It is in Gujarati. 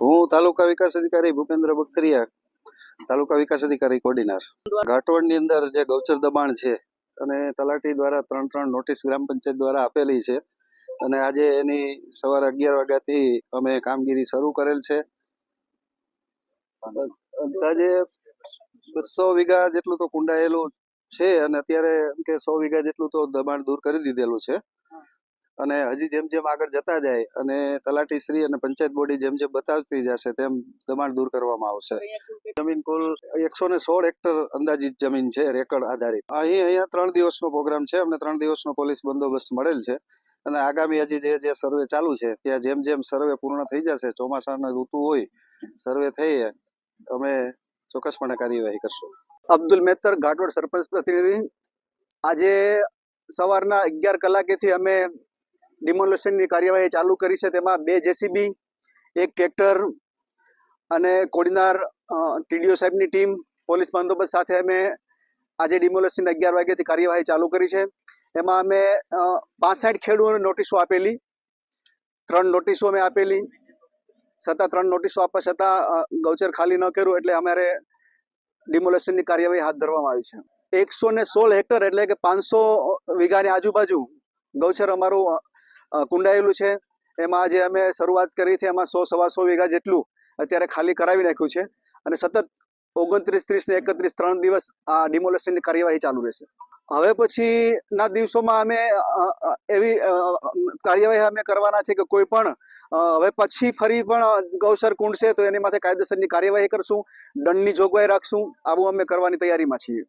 હું તાલુકા વિકાસ અધિકારી ભૂપેન્દ્ર બખતરિયા, તાલુકા વિકાસ અધિકારી કોડીનાર. ઘાટવડની અંદર જે ગૌચર દબાણ છે અને તલાટી દ્વારા ત્રણ ત્રણ નોટિસ ગ્રામ પંચાયત દ્વારા આપેલી છે અને આજે એની સવારે અગિયાર વાગ્યાથી અમે કામગીરી શરૂ કરેલ છે. અંદાજે બસો વીઘા જેટલું તો કુંડાયેલું છે અને અત્યારે કે સો વીઘા જેટલું તો દબાણ દૂર કરી દીધેલું છે. અને હજી જેમ જેમ આગળ જતા જાય અને તલાટી શ્રી અને પંચાયત બોડી જેમ જેમ બતાવતી જશે તેમ દબાણ દૂર કરવામાં આવશે. જમીન કુલ એકસો ને સોળ હેક્ટર અંદાજિત જમીન છે, રેકર્ડ આધારિત. અહીં અહીંયા ત્રણ દિવસનો પ્રોગ્રામ છે, અમને ત્રણ દિવસનો પોલીસ બંદોબસ્ત મળેલ છે. અને આગામી હજી જે જે સર્વે ચાલુ છે, ત્યાં જેમ જેમ સર્વે પૂર્ણ થઈ જશે, ચોમાસાના ઋતુ હોય, સર્વે થઈ અમે ચોક્કસપણે કાર્યવાહી કરશું. અબ્દુલ મેતર ગાઢવડ સરપંચ પ્રતિનિધિ. આજે સવારના અગિયાર કલાકેથી અમે ડિમોલેશનની કાર્યવાહી ચાલુ કરી છે. તેમાં બે જેસીબી, એક ટ્રેક્ટર અને કોડીનાર ટીડીઓ સાહેબની ટીમ, પોલીસ બંદોબસ્ત સાથે અમે આજે ડિમોલેશન અગિયાર વાગ્યાથી કાર્યવાહી ચાલુ કરી છે. એમાં અમે પાસઠ ખેડૂતોને નોટિસો આપેલી, ત્રણ નોટિસો અમે આપેલી છતાં ત્રણ નોટિસો આપવા છતાં ગૌચર ખાલી ન કર્યું એટલે અમારે ડિમોલેશનની કાર્યવાહી હાથ ધરવામાં આવી છે. એકસો ને સોળ હેક્ટર એટલે કે પાંચસો વીઘાની આજુબાજુ ગૌચર અમારું કુંડાયેલું છે. એમાં આજે અમે શરૂઆત કરી હતી, એમાં સો, સવા સો વીઘા જેટલું અત્યારે ખાલી કરાવી નાખ્યું છે. અને સતત ઓગણત્રીસ, ત્રીસ ને એકત્રીસ ત્રણ દિવસ આ ડિમોલેશનની કાર્યવાહી ચાલુ રહેશે. હવે પછી ના દિવસોમાં અમે એવી કાર્યવાહી અમે કરવાના છે કે કોઈ પણ હવે પછી ફરી પણ ગૌસર કુંડ છે તો એની માથે કાયદેસરની કાર્યવાહી કરશું. દંડની જોગવાઈ રાખશું. આવું અમે કરવાની તૈયારીમાં છીએ.